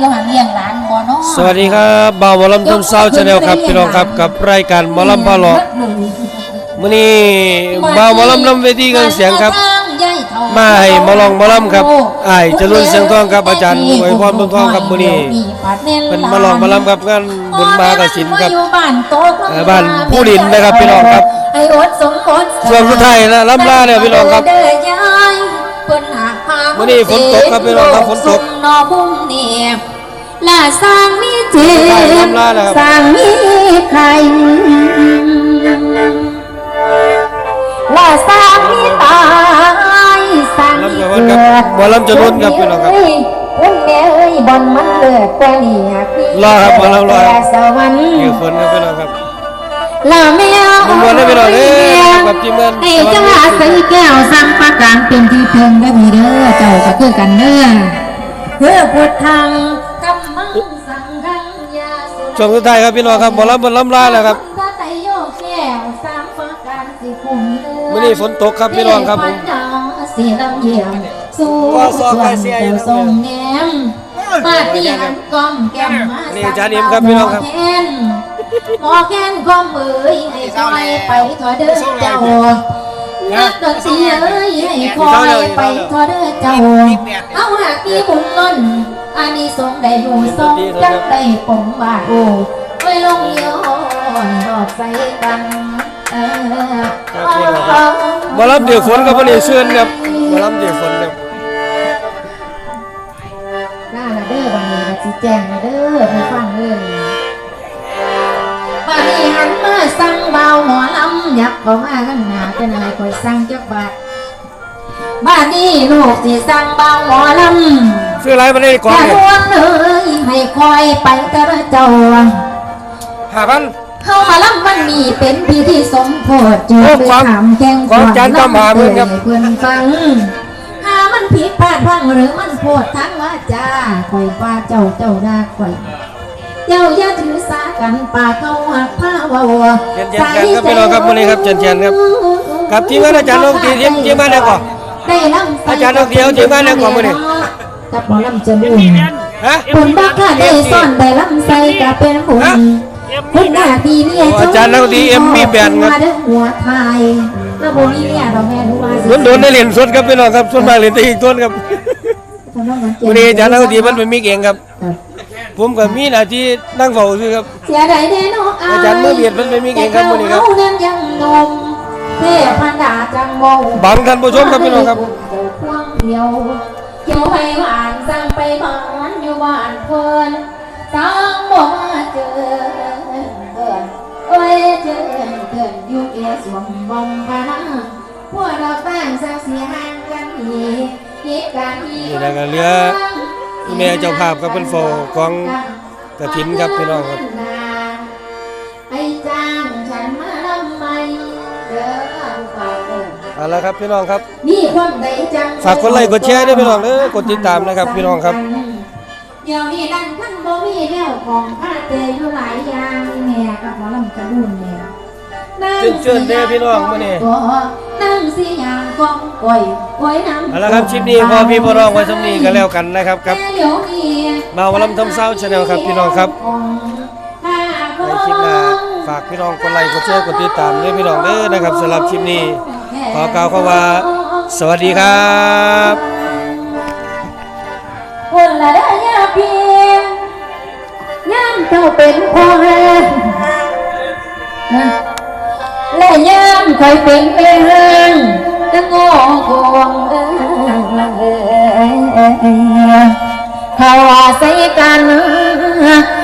อยู่หันเลี้ยงหลานบ่เนาะสวัสดีครับบ่าวหมอลำทุ่งเศร้าชาแนลครับพี่น้องครับกับรายการหมอลำพาหลอกมื้อนี้บ่าวหมอลำลำเวทีเครื่องเสียงครับ มาให้หมอลองหมอลำครับอ้ายเจริญเสียงทองครับอาจารย์อวยพรบุญทองครับมื้อนี้เพิ่นมาลองหมอลำครับงานบุญมหากฐินครับบ้านโตกเอ่อบ้านผู้ดินนะครับพี่น้องครับไอ้อดสมอดช่วงสุดท้ายนะลำลาเนี่ยพี่น้องครับ มื้อนี้ฝนตกครับพี่น้องครับฝนตกสุนอบุ้งเนี่ยลาสร้างมีเจ็สุดท้ายบลำลาแล้วครับสร้างมีใครลาสร้างมีตายสร้างมีลำกับวันครับหมอลำจะลุ้นครับพี่น้องครับพุ่นแม่เอ้ยบอลมันเลิกแต่นี่หากพี่รอครับหมอลำรอครับแต่สวรรค์อยู่ฝนครับพี่น้องครับ ลาแมวมวนๆได้พี่น้องเด้อกับทีมงานไอ้เจ้าหาใส่แก้วสั่งประการเป็นที่เพิ่งได้มีเด้อเจ้าก็คือกันเด้อเพื่อพุทธังกัมมังสังฆังยาสุช่วงสุดท้ายครับพี่น้องครับหมอลำบนลำลาแล้วครับพระไตรโยกแก้วสามประการสิคุมเด้อมื้อนี้ฝนตกครับพี่น้องครับผมเทวดาสีลำเยี่ยมสู่ว่าซส่อวกไปนเสียเจ้าอยู่ทรงแนมมาที่หันก้อมแก้มมานี่อาจารย์อิ่มครับพี่น้องครับ หมแค้นหมอแค้นก้มเอ้ยให้คอยไปถอเด้อเจ้านักดนตรีเอ้ยให้คอยไปถอเด้อเจ้า เอาหากมีบุญล้นอันนี้ทรงได้ดูทรงจังได้ปงบาทโอ้ไว้ลงเยียวดอกใส่กันเออมอลำเดี๋ยวฝนครับวันนี้เชิญครับมอลำเดี๋ยวฝนครับน่าละเด้อวันนี้มาชี้แจงเด้อให้ฟังเลย ยับเข้ามาข้างหนาเป็นอะไรคอยสั่งจักบาทบ้านนี้ลูกสิสั่งบางหมอลำซื้ออะไรมาได้ก่อนอย่าเนี่ยห่วงเลยให้คอยไปแต่ละเจ้าห้าพัน เข้ามาลำวันนี้เป็นพิธีสมโพธิจูโอ้ไปความถามแข่งความจานความหาเพิ่อนครับ เพื่อนฟังหามันผิดพลาดพังหรือมันโพดทั้งว่าจ้าคอยว่าเจ้าเจ้าดาคอย เจ้าอย่าถือสากันป่าเขาหักผ้าวัวเย็นๆกันครับพี่น้องครับมื้อนี้ครับเย็นๆครับครับทีมงานอาจารย์นกทีทีมทีมงานไหนก่อนได้ลำอาจารย์นกเดียวทีมงานไหนก่อนมื้อนี้กับหมอลำจะบุญฮะผลบักค่ะได้ซ่อนได้ลำใส่กับเป็นบุญฮะคุณหน้าที่เนี่ยโอ้อาจารย์นกดีเอ็มมีแบนครับมาเด้อหัวไทยแล้วโบนี้เนี่ยเราแม่รู้ว่าโดนโดนได้เหรียญสดครับพี่น้องครับส่วนมากเหรียญแตอีกต้นครับวันนี้อาจารย์นกดีมันเป็นมิกเองครับ ผมกับมีหน้าที่นั่งเฝ้าซื่อครับ เสียดายแน่นอนอาจารย์มือเบียดมันเป็นมิกเองครับมื้อนี้ครับแต่เขานั้นยังหนมเทพันดาจังโมบังท่านผู้ชมครับพี่น้องครับพวงเดียวเกี่ยวให้หวานสั่งไปบ้านอยู่บ้านเพิ่นสั่งบอกมาเจอเอิ้นเอ้ยเจอเกินอยู่เอสวงบอมพานาพวกเราตั้งสักเสียห่างกันอีกเหตุการณ์นี้นี่แหละก็เหลือ แม่เจ้าภาพกับเพิ่นโฟของกฐินครับพี่น้องครับให้จ้างฉันมาทำไมเด้อฝากเด้อเอาละครับพี่น้องครับมีความใดจังฝากกดไลค์กดแชร์ด้วยพี่น้องเด้อกดติดตามนะครับพี่น้องครับเดี๋ยวนี้นั่นท่านบ่มีแนวของผ้าเตยอยู่หลายอย่างแม่กับหมอลำกระบุนเนี่ย นั่งเชิญๆเด้อพี่น้องมื้อนี้ก็นั่งสิยางกองก้อยก้อยน้ำเอาละครับคลิปนี้พอพี่พอน้องไว้สำนี้ก็แล้วกันนะครับครับแต่เดี๋ยวนี้มาวันลำทำเศร้าชาแนลครับพี่น้องครับในคลิปหน้าฝากพี่น้องกดไลค์กดแชร์กดติดตามด้วยพี่น้องเด้อนะครับสำหรับคลิปนี้ขอกล่าวคำว่า สวัสดีครับคนละได้ยาเพียงย่ามเจ้าเป็นพ่อแม่ แต่ย่ามคอยเป็นแม่ห้างจะงอคงเขาว่าใส่กันหันมา